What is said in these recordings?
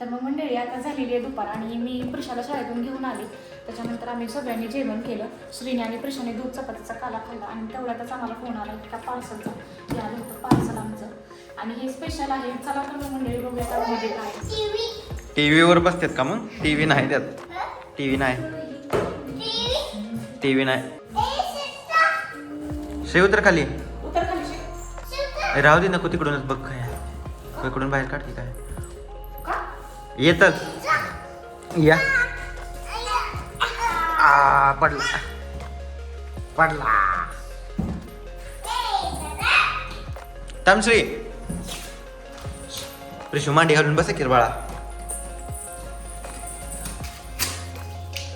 तर मग मंडळी आता झालेली आहे दुपार आणि मी प्रिशाला शाळेतून घेऊन आले. त्याच्यानंतर आम्ही सगळ्यांनी जेवण केलं. श्रीने आणि प्रिशाने दूध चपातीचा काला खाल्ला आणि तेवढ्यातच आम्हाला फोन आला की का पार्सलचा हे आलं होतं पार्सल आमचं. आणि हे स्पेशल आहे. चला तर मग मंडळी बघूया त्यामध्ये काय आहे. टी व्हीवर बसतात का मग? टी व्ही नाही त्यात. टी व्ही नाही. टी व्ही नाही. शेव उतर खाली. राहू दे नको तिकडूनच बघ काय इकडून बाहेर काढ की काय. येतात. या. आ, पडला. पडला. तामश्री. प्रिशू मांडी घालून बसा किरबाळा बाळा.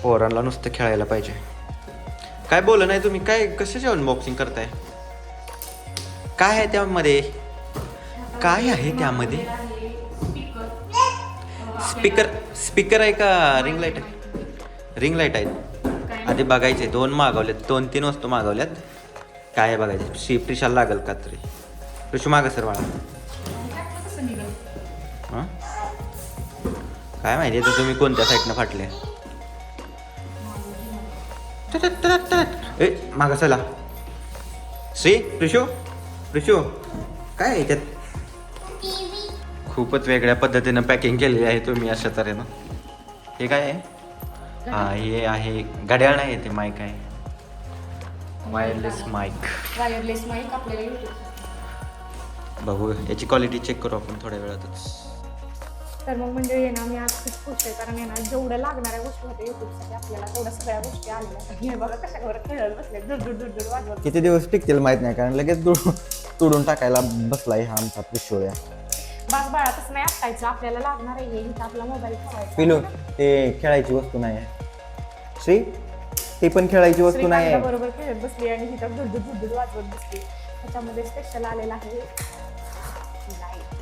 पोरांना नुसतं खेळायला पाहिजे. काय बोल नाही तुम्ही? काय कसे जेवण बॉक्सिंग करताय? काय आहे त्यामध्ये? काय आहे त्यामध्ये? स्पीकर स्पीकर आहे का रिंग लाइट आहे? रिंग लाइट आहेत. आधी बघायचे दोन मागवलेत दोन तीन वस्तू मागवल्यात. काय आहे बघायचे? शी प्रिशाला लागल का तरी? प्रिशू मागा सर बाळा. काय माहिती तर तुम्ही कोणत्या साईडनं फाटले? ए माग चला. श्री प्रिशू प्रिशू काय आहे त्यात खूपच वेगळ्या पद्धतीनं पॅकिंग केलेली आहे तुम्ही अशा तऱ्हेनं. हे काय आहे? हा हे आहे घड्याळ नाही ते माईक आहे. वायरलेस माईक वायरलेस माईक आपल्याला YouTube बघू याची क्वालिटी चेक करू आपण थोड्या वेळातच. तर मग म्हणजे आहे ना मी आज खूप खुश आहे कारण आहे ना जेवढ्या लागणाऱ्या गोष्टी होत्या युट्यूबसाठी आपल्याला तेवढ्या सगळ्या गोष्टी आलेल्या आहेत. हे बघा कशावर खेळत बसले दुड दुड दुड दुड वाजवत किती दिवस टिकतील माहीत नाही कारण लगेच तुडून तुडून टाकायला बसलाय हा आमचा पिशोया बाग बाळातच नाही आपटायचं आपल्याला लागणार आहे हे इथं आपला मोबाईल ठेवायचा. पिलू ते खेळायची वस्तू नाही आहे. श्री ती पण खेळायची वस्तू नाही आहे. बरोबर खेळत बसली आणि दुड दुड दुड वाजवत बसली. त्याच्यामध्ये स्पेशल आलेला आहे. light.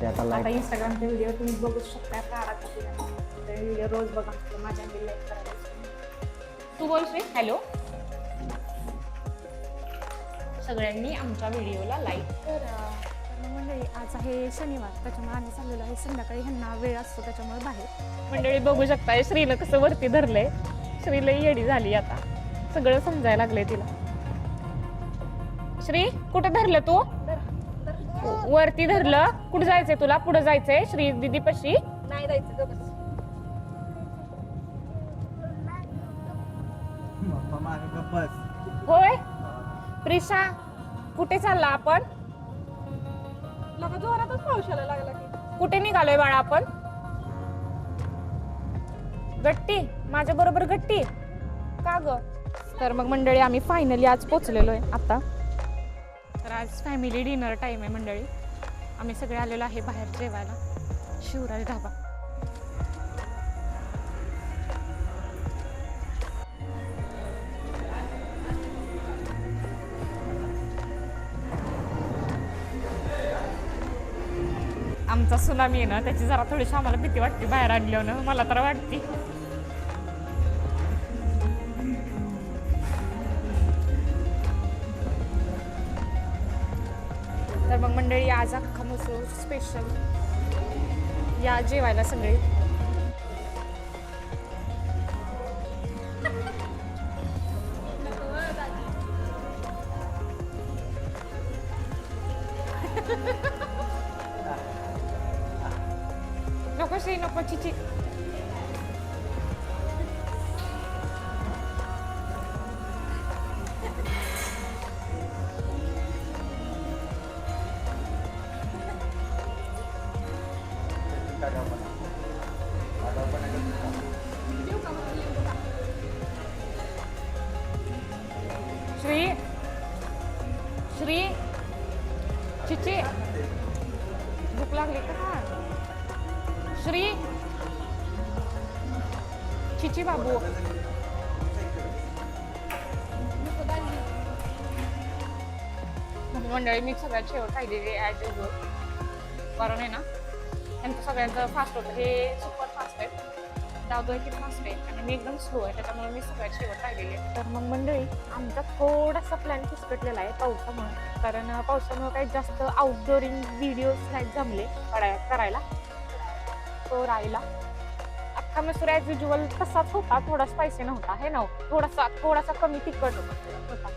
ते आता आता लाइट इंस्टाग्रामचे व्हिडिओ तुम्ही बघू शकता व्हिडिओ रोज बघा तर माझ्या लाईक करायला तू बोल श्री. हॅलो सगळ्यांनी आमच्या व्हिडिओला लाईक करा. मंडळी आज आहे शनिवार. त्याच्यामुळे आम्ही चाललेलो आहे संध्याकाळी. ह्यांना वेळ असतो त्याच्यामुळे बाहेर. मंडळी बघू शकता श्रीनं कसं वरती धरलंय. श्रीला येडी झाली आता. सगळं समजायला लागलंय तिला. श्री कुठे धरलं तू? वरती धरलं. कुठे जायचंय तुला? पुढे जायचंय? श्री दिदी पशी? नाही जायचं. होय? प्रिशा कुठे चालला आपण? लगा जोरातच पाऊस यायला लागला की? कुठे निघालोय बाळा आपण? गट्टी माझ्या बरोबर गट्टी. का ग? तर मग मंडळी आम्ही फायनली आज पोचलेलो आहे आता. तर आज फॅमिली डिनर टाइम आहे मंडळी. आम्ही सगळे आलेलो आहे बाहेर जेवायला. शिवराज ढाबा. आमचा सुनामी आहे ना त्याची जरा थोडीशी आम्हाला भीती वाटते बाहेर आणल्यावर. ना मला तर वाटते. तर मग मंडळी आज अख्खा मसूर स्पेशल या जेवायला सगळे. नको श्री नको चिची श्री श्री चिची भूक लागली का श्री चिची बाबू मंडळी मी सगळ्यात शेवट खायलेली ॲज युजल कारण आहे ना त्यांचं सगळ्यांचं फास्ट होतं. हे सुपर फास्ट आहे. दादू की फास्ट आहे. आणि मी एकदम स्लो आहे त्याच्यामुळे मी सगळ्यात शेवट राहिलेली आहे. तर मग मंडळी आमचा थोडासा प्लॅन फिसकटलेला आहे पावसामुळे. कारण पावसामुळे काही जास्त आउटडोरिंग व्हिडिओज नाही जमले कराय- करायला. तो राहिला अख्खा मसूर ॲज युजल तसाच होता. थोडा स्पायसी नव्हता हे ना हो? थोडासा थोडासा कमी तिखट होता.